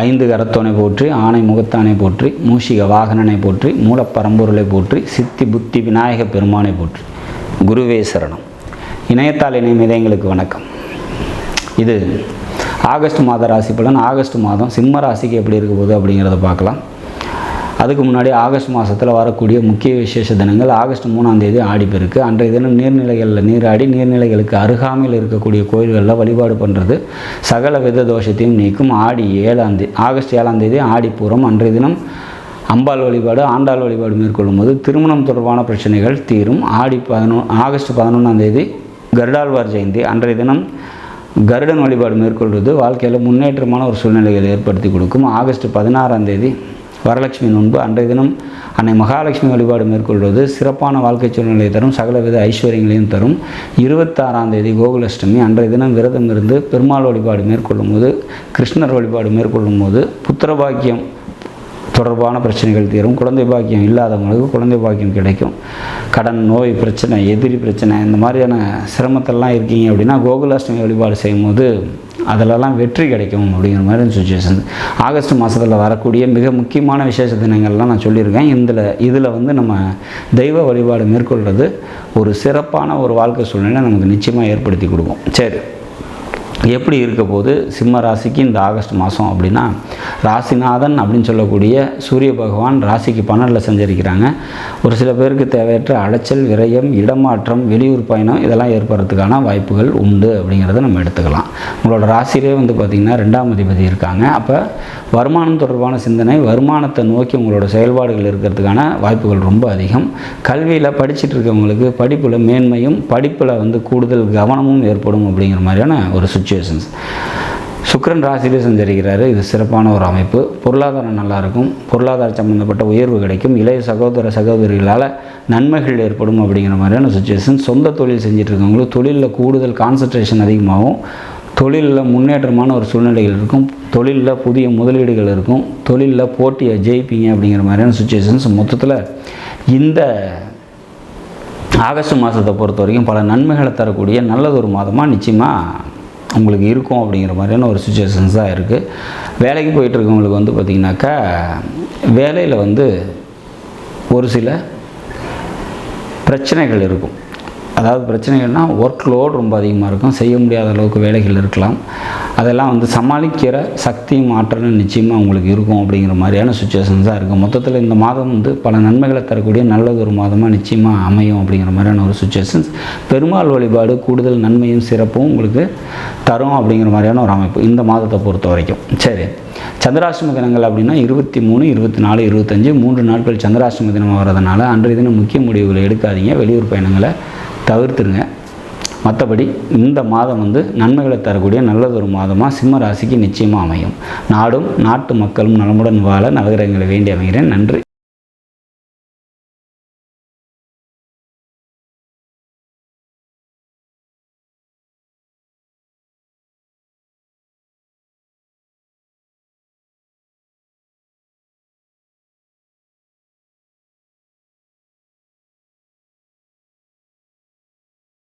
ஐந்து கரத்தோனை போற்றி ஆணை முகத்தானை போற்றி மூஷிக வாகனனை போற்றி மூலப்பரம்பொருளை போற்றி சித்தி புத்தி விநாயக பெருமானை போற்றி. குருவே சரணம். இணையத்தால் இணையம் வணக்கம். இது ஆகஸ்ட் மாத ராசி பலன். ஆகஸ்ட் மாதம் சிம்ம ராசிக்கு எப்படி இருக்க போகுது அப்படிங்கிறத பார்க்கலாம். அதுக்கு முன்னாடி ஆகஸ்ட் மாதத்தில் வரக்கூடிய முக்கிய விசேஷ தினங்கள் ஆகஸ்ட் மூணாம் தேதி ஆடிப்பெருக்கு அன்றைய தினம் நீர்நிலைகளில் நீராடி நீர்நிலைகளுக்கு அருகாமையில் இருக்கக்கூடிய கோயில்களில் வழிபாடு பண்ணுறது சகல வித தோஷத்தையும் நீக்கும் ஆடி ஏழாம் தேதி ஆகஸ்ட் ஏழாம் தேதி ஆடிப்பூரம் அன்றைய தினம் அம்பாள் வழிபாடு ஆண்டாள் வழிபாடு மேற்கொள்ளும் போது திருமணம் தொடர்பான பிரச்சனைகள் தீரும். ஆடி பதினொ ஆகஸ்ட் பதினொன்றாம் தேதி கருடாழ்வார் ஜெயந்தி. அன்றைய தினம் கருடன் வழிபாடு மேற்கொள்வது வாழ்க்கையில் முன்னேற்றமான ஒரு சூழ்நிலைகளை ஏற்படுத்தி கொடுக்கும். ஆகஸ்ட் பதினாறாம் தேதி வரலட்சுமி நோன்பு அன்றைய தினம் அன்னை மகாலட்சுமி வழிபாடு மேற்கொள்வது சிறப்பான வாழ்க்கை சூழ்நிலையை தரும் சகலவித ஐஸ்வர்யங்களையும் தரும். இருபத்தாறாம் தேதி கோகுலஷ்டமி அன்றைய தினம் விரதம் இருந்து பெருமாள் வழிபாடு மேற்கொள்ளும் போது கிருஷ்ணர் வழிபாடு மேற்கொள்ளும் போது புத்திரபாக்கியம் தொடர்பான பிரச்சனைகள் தீரும். குழந்தை பாக்கியம் இல்லாதவங்களுக்கு குழந்தை பாக்கியம் கிடைக்கும். கடன் நோய் பிரச்சனை எதிரி பிரச்சனை இந்த மாதிரியான சிரமத்தெல்லாம் இருக்கீங்க அப்படின்னா கோகுலாஷ்டமி வழிபாடு செய்யும்போது அதிலெல்லாம் வெற்றி கிடைக்கும் அப்படிங்கிற மாதிரி சுச்சுவேஷன் ஆகஸ்ட் மாதத்தில் வரக்கூடிய மிக முக்கியமான விசேஷ தினங்கள்லாம் நான் சொல்லியிருக்கேன். இதில் இதில் வந்து நம்ம தெய்வ வழிபாடு மேற்கொள்வது ஒரு சிறப்பான ஒரு வாழ்க்கை சூழ்நிலை நமக்கு நிச்சயமாக ஏற்படுத்தி கொடுக்கும். சரி. எப்படி இருக்க போது சிம்ம ராசிக்கு இந்த ஆகஸ்ட் மாதம் அப்படின்னா ராசிநாதன் அப்படின்னு சொல்லக்கூடிய சூரிய பகவான் ராசிக்கு பன்னெண்டில் செஞ்சிருக்கிறாங்க. ஒரு சில பேருக்கு தேவையற்ற அலைச்சல் விரயம் இடமாற்றம் வெளியூர் பயணம் இதெல்லாம் ஏற்படுறதுக்கான வாய்ப்புகள் உண்டு அப்படிங்கிறத நம்ம எடுத்துக்கலாம். உங்களோட ராசியிலே வந்து பார்த்திங்கன்னா ரெண்டாம் அதிபதி இருக்காங்க. அப்போ வருமானம் தொடர்பான சிந்தனை வருமானத்தை நோக்கி உங்களோட செயல்பாடுகள் இருக்கிறதுக்கான வாய்ப்புகள் ரொம்ப அதிகம். கல்வியில் படிச்சுட்டு இருக்கவங்களுக்கு படிப்பில் மேன்மையும் படிப்பில் வந்து கூடுதல் கவனமும் ஏற்படும் அப்படிங்கிற மாதிரியான ஒரு சுச்சு சுச்சுவேஷன்ஸ் சுக்கரன் ராசியிலே சஞ்சரிக்கிறாரு. இது சிறப்பான ஒரு அமைப்பு. பொருளாதாரம் நல்லாயிருக்கும். பொருளாதார சம்மந்தப்பட்ட உயர்வு கிடைக்கும். இளைய சகோதர சகோதரிகளால் நன்மைகள் ஏற்படும் அப்படிங்கிற மாதிரியான சுச்சுவேஷன் சொந்த தொழில் செஞ்சுட்டு இருக்கவங்களுக்கு தொழிலில் கூடுதல் கான்சன்ட்ரேஷன் அதிகமாகும். தொழிலில் முன்னேற்றமான ஒரு சூழ்நிலைகள் இருக்கும். தொழிலில் புதிய முதலீடுகள் இருக்கும். தொழிலில் போட்டியை ஜெயிப்பீங்க அப்படிங்கிற மாதிரியான சுச்சுவேஷன்ஸ் மொத்தத்தில் இந்த ஆகஸ்ட் மாதத்தை பொறுத்த வரைக்கும் பல நன்மைகளை தரக்கூடிய நல்லதொரு மாதமாக நிச்சயமாக உங்களுக்கு இருக்கும் அப்படிங்கிற மாதிரியான ஒரு சுச்சுவேஷன்ஸ் தான் இருக்குது வேலைக்கு போயிட்டு இருக்கவங்களுக்கு வந்து பார்த்திங்கனாக்கா வேலையில் வந்து ஒரு சில பிரச்சனைகள் இருக்கும். அதாவது பிரச்சனைகள்னால் ஒர்க் லோட் ரொம்ப அதிகமாக இருக்கும். செய்ய முடியாத அளவுக்கு வேலைகள் இருக்கலாம். அதெல்லாம் வந்து சமாளிக்கிற சக்தியும் ஆற்றலும் நிச்சயமாக உங்களுக்கு இருக்கும் அப்படிங்கிற மாதிரியான சுச்சுவேஷன்ஸ் தான் இருக்குது மொத்தத்தில் இந்த மாதம் வந்து பல நன்மைகளை தரக்கூடிய நல்லது ஒரு மாதமாக நிச்சயமாக அமையும் அப்படிங்கிற மாதிரியான ஒரு சுச்சுவேஷன்ஸ் பெருமாள் வழிபாடு கூடுதல் நன்மையும் சிறப்பும் உங்களுக்கு தரும் அப்படிங்கிற மாதிரியான ஒரு அமைப்பு இந்த மாதத்தை பொறுத்த வரைக்கும். சரி. சந்திராஷ்டம தினங்கள் அப்படின்னா இருபத்தி மூணு இருபத்தி நாலு இருபத்தஞ்சு மூன்று நாட்கள் சந்திராஷ்டம தினம் வர்றதுனால அன்றைய தினம் முக்கிய முடிவுகளை எடுக்காதீங்க. வெளியூர் பயணங்களை தவிர்த்துருங்க. மற்றபடி இந்த மாதம் வந்து நன்மைகளை தரக்கூடிய நல்லதொரு மாதமாக சிம்ம ராசிக்கு நிச்சயமாக அமையும். நாடும் நாட்டு மக்களும் நலமுடன் வாழ நவகிரகங்களை வேண்டி அமைகிறேன். நன்றி.